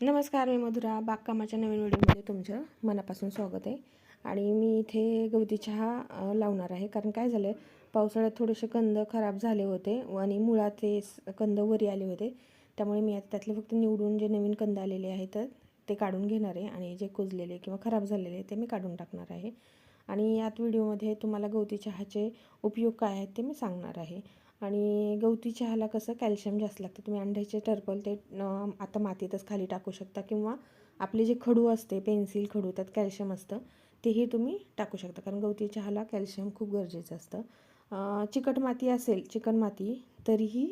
नमस्कार मी मधुरा. बागकामाच्या नवीन व्हिडिओमध्ये तुमचं मनापासून स्वागत आहे. आणि मी इथे गवती चहा लावणार आहे. कारण काय झालं आहे पावसाळ्यात थोडेसे कंद खराब झाले होते आणि मुळात ते कंद वरी आले होते. त्यामुळे मी आता त्यातले फक्त निवडून जे नवीन कंद आलेले आहेत ते काढून घेणार आहे. आणि जे कुजलेले किंवा खराब झालेले ते मी काढून टाकणार आहे. आणि यात व्हिडिओमध्ये तुम्हाला गवती चहाचे उपयोग काय आहेत ते मी सांगणार आहे. आणि गवती चहाला कसं कॅल्शियम जास्त लागतं तुम्ही अंड्याचे टर्पल ते आता मातीतच खाली टाकू शकता किंवा आपले जे खडू असते पेन्सिल खडू त्यात कॅल्शियम असतं तेही तुम्ही टाकू शकता. कारण गवती चहाला कॅल्शियम खूप गरजेचं असतं. चिकट माती असेल चिकन माती तरीही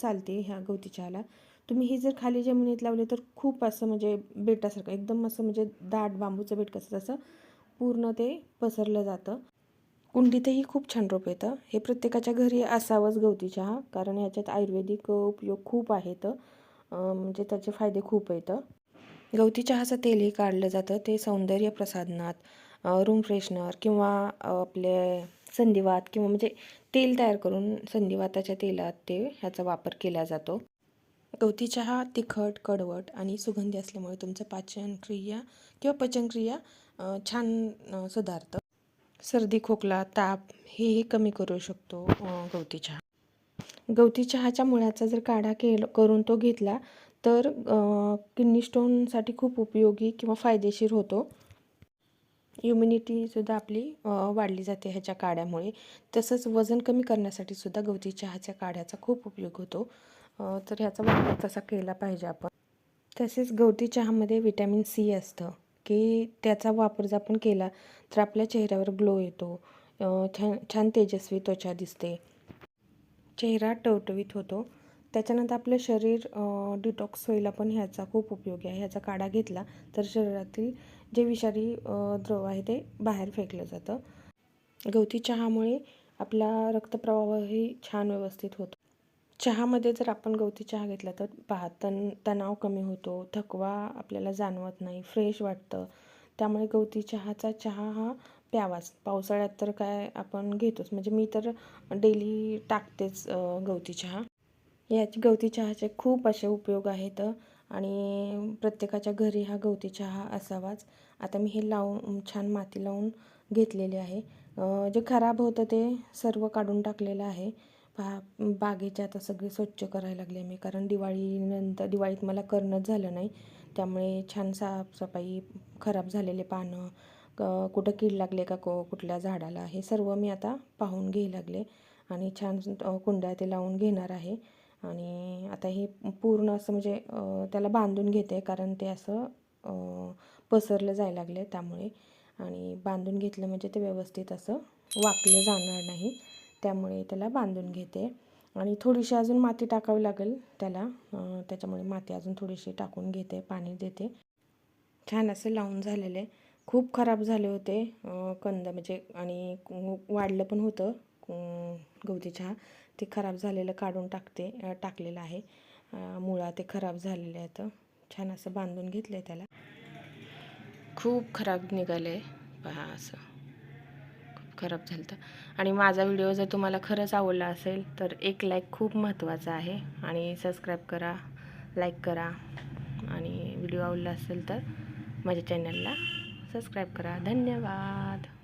चालते ह्या गवती चहाला. तुम्ही हे जर खाली जमिनीत लावले तर खूप असं म्हणजे बेटासारखं एकदम असं म्हणजे दाट बांबूचं बेट कसं तसं पूर्ण ते पसरलं जातं. कुंडीतही खूप छान रोप येतं. हे प्रत्येकाच्या घरी असावंच गवती चहा कारण ह्याच्यात आयुर्वेदिक उपयोग खूप आहेत. म्हणजे त्याचे फायदे खूप आहेत. गवती चहाचं तेलही काढलं जातं. ते सौंदर्य प्रसाधनात रूम फ्रेशनर किंवा आपले संधिवात किंवा म्हणजे तेल तयार करून संधिवाताच्या तेलात ते ह्याचा वापर केला जातो. गवती चहा तिखट कडवट आणि सुगंधी असल्यामुळे तुमचं पाचनक्रिया किंवा पचनक्रिया छान सुधारतं. सर्दी खोकला ताप हेही कमी करू शकतो गवती चहा. गवती चहाच्या मुळाचा जर काढा केल करून तो घेतला तर किडनी स्टोनसाठी खूप उपयोगी किंवा फायदेशीर होतो. इम्युनिटीसुद्धा आपली वाढली जाते ह्याच्या काढ्यामुळे. तसंच वजन कमी करण्यासाठी सुद्धा गवती चहाच्या काढ्याचा खूप उपयोग होतो. तर ह्याचा वापर तसा केला पाहिजे आपण. तसेच गवती चहामध्ये विटॅमिन सी असतं. की त्याचा वापर जर आपण केला तर आपल्या चेहऱ्यावर ग्लो येतो. छान छान तेजस्वी त्वचा दिसते. चेहरा टवटवीत होतो. त्याच्यानंतर आपलं शरीर डिटॉक्स होईल पण ह्याचा खूप उपयोगी आहे. ह्याचा काढा घेतला तर शरीरातील जे विषारी द्रव आहे ते बाहेर फेकलं जातं. गवती चहामुळे आपला रक्तप्रवाहही छान व्यवस्थित होतो. चहामध्ये जर आपण गवती चहा घेतला तर पहा तण तणाव कमी होतो थकवा आपल्याला जाणवत नाही फ्रेश वाटतं. त्यामुळे गवती चहाचा चहा हा प्यावाच. पावसाळ्यात तर काय आपण घेतोच. म्हणजे मी तर डेली टाकतेच गवती चहा. याचे गवती चहाचे खूप असे उपयोग आहेत आणि प्रत्येकाच्या घरी हा गवती चहा असावाच. आता मी हे लावून छान माती लावून घेतलेले आहे. जे खराब होतं ते सर्व काढून टाकलेलं आहे. पहा बागेचे आता सगळे स्वच्छ करायला लागले मी. कारण दिवाळीनंतर दिवाळीत मला करणंच झालं नाही. त्यामुळे छान साफसफाई खराब झालेले पानं क कुठं कीड लागले का को कुठल्या झाडाला हे सर्व मी आता पाहून घ्यायला लागले. आणि छान कुंड्या ते लावून घेणार आहे. आणि आता हे पूर्ण असं म्हणजे त्याला बांधून घेते कारण ते असं पसरलं जायला लागले त्यामुळे. आणि बांधून घेतलं म्हणजे ते व्यवस्थित असं वाकलं जाणार नाही. त्यामुळे त्याला बांधून घेते. आणि थोडीशी अजून माती टाकावी लागेल त्याला. त्याच्यामुळे माती अजून थोडीशी टाकून घेते पाणी देते. छान असं लावून झालेले खूप खराब झाले होते कंद म्हणजे आणि वाढलं पण होतं. गवती चहा. ते खराब झालेलं काढून टाकते टाकलेलं आहे. मुळा ते खराब झालेले आहेत छान असं बांधून घेतलं आहे त्याला. खूप खराब निघालं आहे पहा असं. खराब झालं होतं आणि माझा व्हिडिओ जर तुम्हाला खरंच आवडला असेल तर एक लाईक खूप महत्त्वाचा आहे. आणि सबस्क्राईब करा लाईक करा. आणि व्हिडिओ आवडला असेल तर माझ्या चॅनलला सबस्क्राईब करा. धन्यवाद.